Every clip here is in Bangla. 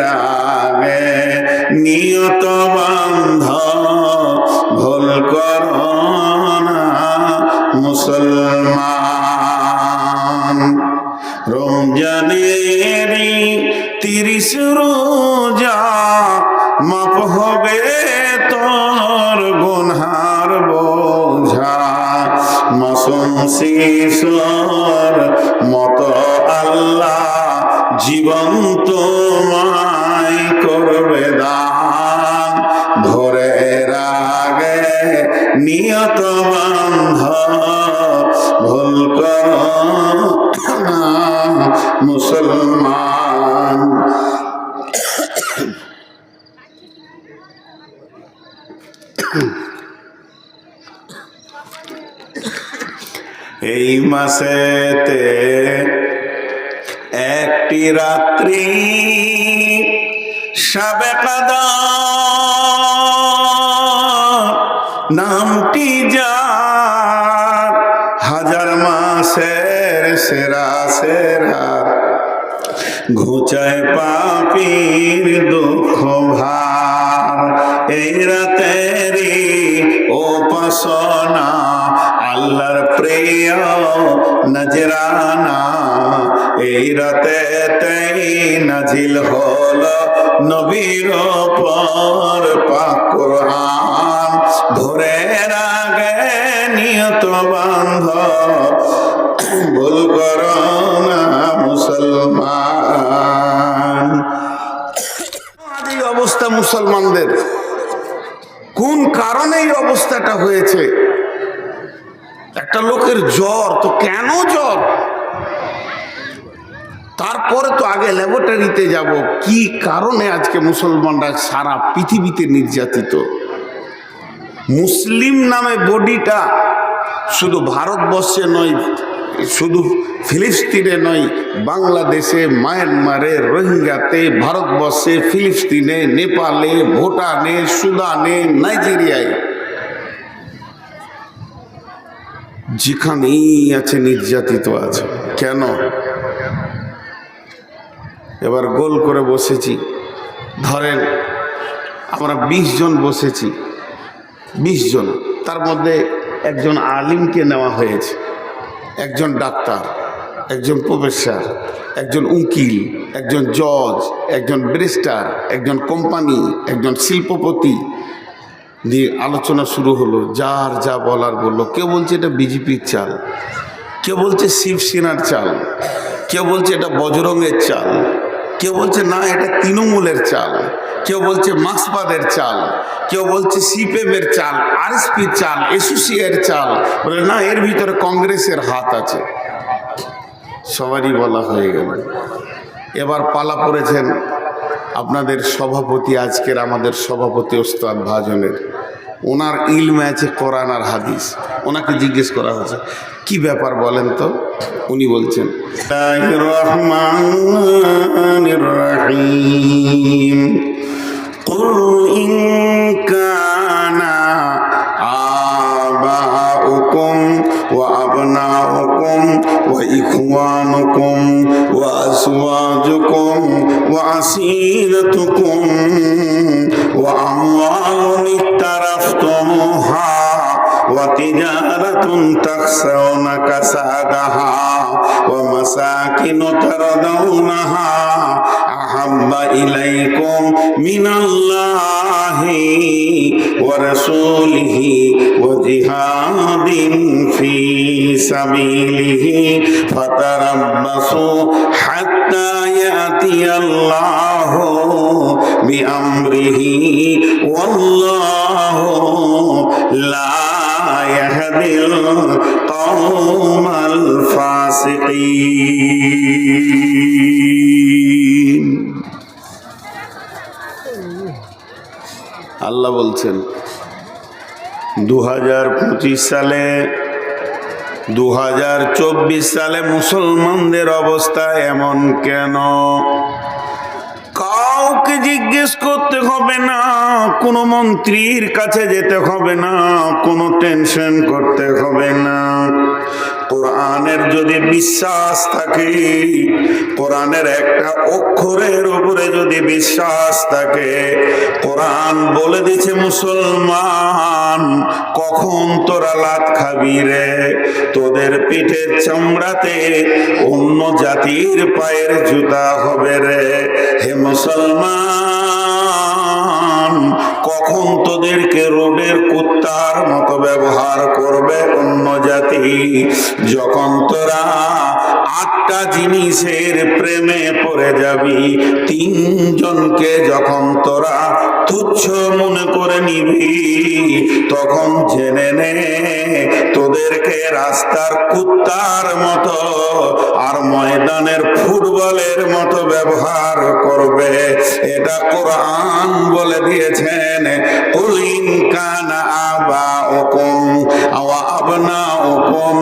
রাগে নিয়ত বান্ধ, ভুল করো মুসলমান। রমজানেরি তিরিশ রোজা মাপ হবে তোর গুনহার বোঝা। মাসুম শিশর জীবন তোমায় করবে দান। ধরে রাগে নিয়ত বান্ধ ভুল করো মুসলমান। এই মাসেতে রাত্রি সাবে নামটি যার হাজার মাসের সেরা সেরা। ঘুচায় পাপির দুঃখ ভার। এই রাতেরই উপাসনা আল্লাহর প্রিয় নজরানা। এই রাতে নাজিল হল নবীর পর পাক ধরে রাগে নিয়ত বান্ধ। ভুল করো না মুসলমান। অবস্থা মুসলমানদের। কোন কারণে এই অবস্থাটা হয়েছে? একটা লোকের জ্বর, তো কেন জ্বর? তারপরে তো আগে ল্যাবরেটরিতে যাব। কি কারণে আজকে মুসলমানরা সারা পৃথিবীতে নির্যাতিত? মুসলিম নামে বডিটা শুধু ভারতবর্ষে নয়, শুধু ফিলিস্তিনে নয়, বাংলাদেশে, মায়ানমারে, রোহিঙ্গাতে, ভারতবর্ষে, ফিলিস্তিনে, নেপালে, ভুটানে, সুদানে, নাইজেরিয়ায়। যেখানেই আছে নির্যাতিত আছে। কেন? এবার গোল করে বসেছি। ধরেন আমরা বিশ জন বসেছি। বিশ জন। তার মধ্যে একজন আলিমকে নেওয়া হয়েছে। একজন ডাক্তার, একজন প্রফেসর, একজন উকিল, একজন জজ, একজন ব্যারিস্টার, একজন কোম্পানি, একজন শিল্পপতি দিয়ে আলোচনা শুরু হলো, যার যা বলার বলল। কেউ বলছে এটা বিজেপির চাল, কেউ বলছে শিবসেনার চাল, কেউ বলছে এটা বজরঙ্গের চাল, কেউ বলছে না, এটা তৃণমূলের চাল, কেউ বলছে মাসবাদের চাল, কেউ বলছে সিপিএমের চাল আর আরএসপির চাল, এসোসিয়ের চাল, বলে না, এর ভিতরে কংগ্রেসের হাত আছে। সবারই বলা হয়ে গেল। এবার পালা পড়েছেন আপনাদের সভাপতি আজকের আমাদের সভাপতি ওস্তাদ ভাজনের। ওনার ইলমে আছে কোরআন আর হাদিস। ওনাকে জিজ্ঞেস করা হয়েছে, কি ব্যাপার বলেন তো? উনি বলছেন রহমান রহিম। آباؤكم وأبناؤكم وإخوانكم وأزواجكم وعشيرتكم وأموال اقترفتموها وتجارة تخشون كسادها ومساكن ترضونها. أحب إليكم من الله ورسوله وجهاد في سبيله. فتربصوا حتى يأتي الله بأمره. والله لا يهدي القوم الفاسقين আল্লাহ বলছেন দু হাজার পঁচিশ সালে দু হাজার চব্বিশ সালে মুসলমানদের অবস্থা এমন কেন কাউকে জিজ্ঞেস করতে হবে না। কোনো মন্ত্রীর কাছে যেতে হবে না। কোনো টেনশন করতে হবে না। কোরআনের যদি বিশ্বাস থাকে, কোরআনের একটা অক্ষরের উপরে যদি বিশ্বাস থাকে, কোরআন বলে দিছে মুসলমান, কখন তোরা লাত খাবি রে? তোদের পিঠের চামড়াতে অন্য জাতির পায়ের জুতা হবে রে। হে মুসলমান যখন তোরা আটটা জিনিসের প্রেমে পড়ে যাবি, তিনজনকে যখন তোরা তুচ্ছ মনে করে নিবি, তখন জেনে নে তোদেরকে রাস্তার কুত্তার মতো আর ময়দানের ফুটবলের মতো ব্যবহার করবে। এটা কোরআন বলে দিয়েছেন উলিন কানা আবা ওকুম আওয়া আবনা ওকুম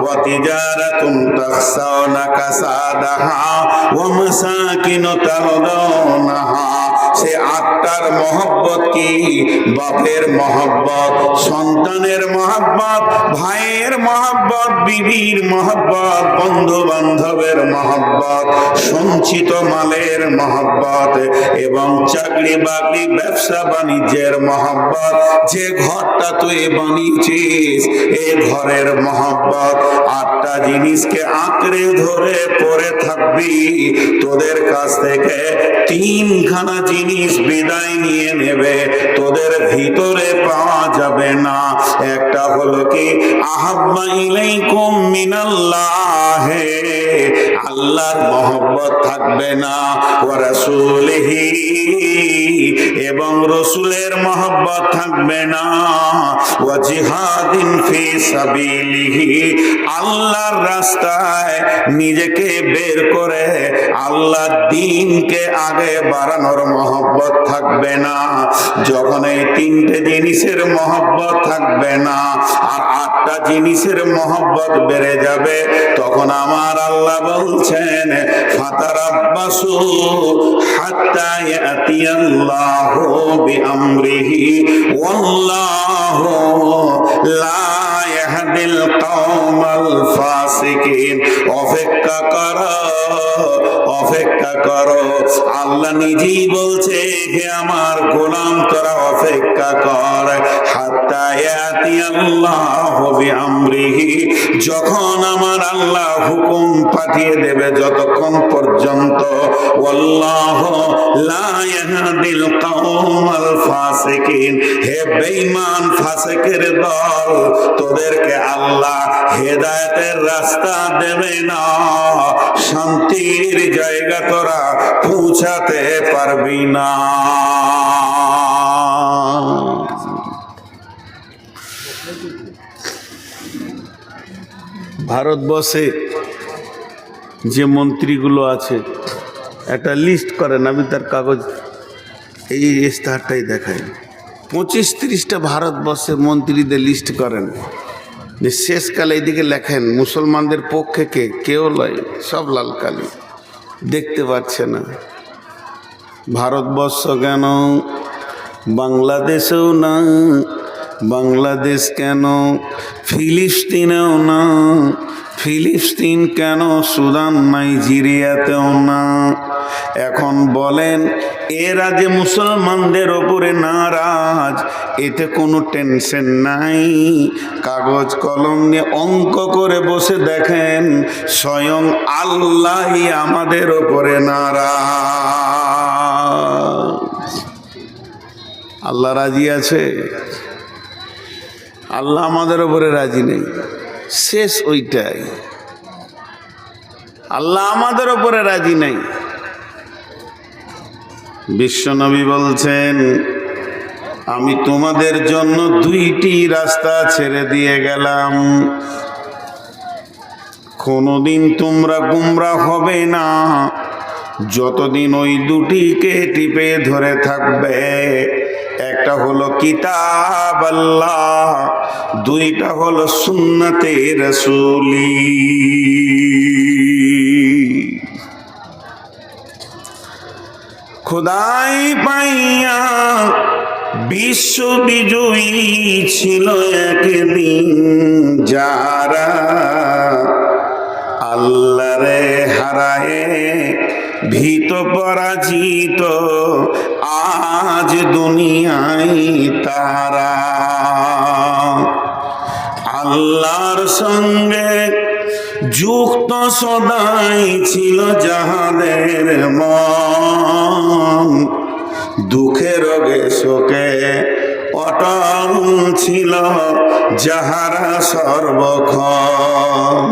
وتجارة تخشون كسادها ومساكن ترضونها সে আত্মার মহব্বত কি? বাপের মহব্বত, সন্তানের মহব্বত, ভাইয়ের মহব্বত, বিবির মহব্বত বন্ধু বান্ধবের মহব্বত, সঞ্চিত মালের মহব্বত এবং চাকরি বাকরি ব্যবসা বাণিজ্যের মহব্বত। যে ঘরটা তুই বানিয়েছিস এই ঘরের মহব্বত। আটটা জিনিসকে আঁকড়ে ধরে পড়ে থাকবি। তোদের কাছ থেকে তিনখানা জিনিস বিদায় নিয়ে নেবে তোদের ভিতরে পাওয়া যাবে না। একটা হলো কি আহাব্বা ইলাইকুম মিনাল্লাহ আল্লাহর মহব্বত থাকবে না। ওয়া রাসূলিহি এবং রসুলের মহব্বত থাকবে না। ওয়া জিহাদিন ফি সাবিলিহি, আল্লাহর রাস্তায় নিজেকে বের করে আল্লাহ দিনকে আগে বাড়ানোর মহব্বত থাকবে না। যখন এই তিনটে জিনিসের মহব্বত থাকবে না, আর জিনিসের মহব্বত বেড়ে যাবে। তখন আমার আল্লাহ বলছেন ফাতারাব্বাসু হাত্তা ইয়াতিয়াল্লাহু লা ইয়াহদিল কওমাল ফাসিকিন। অপেক্ষা করো অপেক্ষা করো। আল্লাহ নিজেই বলছে, হে আমার গোলাম, তোরা অপেক্ষা কর। হাত্তা ইয়াতিয়াল্লাহু বিআমরিহি। যখন আমার আল্লাহ হুকুম পাঠিয়ে দেবে যতক্ষণ পর্যন্ত, ওয়াল্লাহু লা ইয়াহদিল কওমাল ফাসিকিন। হে বেঈমান ফাসিকের দল তোদেরকে আল্লাহ হেদায়েতের রাস্তা দেবে না। শান্তির জায়গা তোরা পৌঁছাতে পারবি না। ভারতবর্ষে যে মন্ত্রীগুলো আছে, একটা লিস্ট করেন, আমি তার কাগজ এই ইস্তাহারটাই দেখাই। পঁচিশ তিরিশটা ভারতবর্ষের মন্ত্রীদের লিস্ট করেন। যে শেষকালে এইদিকে লেখেন, মুসলমানদের পক্ষে কে? কেউ লয় সব লাল কালি। দেখতে পাচ্ছে না। ভারতবর্ষ কেন? বাংলাদেশেও না। বাংলাদেশ কেন? ফিলিস্তিনেও না। ফিলিস্তিন কেন? সুদান, নাইজেরিয়াতেও না। এখন বলেন এরা যে মুসলমানদের ওপরে নারাজ, এতে কোনো টেনশন নাই। কাগজ কলম নিয়ে অঙ্ক করে বসে দেখেন, স্বয়ং আল্লাহই আমাদের ওপরে নারাজ। আল্লাহ রাজি আছে? আল্লাহ আমাদের ওপরে রাজি নেই। শেষ ওইটাই। আল্লাহ আমাদের ওপরে রাজি নেই। বিশ্বনবী বলছেন, আমি তোমাদের জন্য দুইটি রাস্তা ছেড়ে দিয়ে গেলাম। কোনোদিন তোমরা গুমরা হবে না। যতদিন ওই দুটিকে টিপে ধরে থাকবে, একটা হলো কিতাব আল্লাহ, দুইটা হলো সুন্নতে রসুলি। খোদাই পাইয়া বিশ্ব বিজয়ী ছিল একদিন যারা আল্লাহরে হারায়ে ভীত পরাজিত আজ দুনিয়ায় তারা আল্লাহর সঙ্গে যুক্ত সদাই ছিল যাহাদের মন। দুঃখে রোগে শোকে অটল ছিল যাহারা সর্বক্ষণ।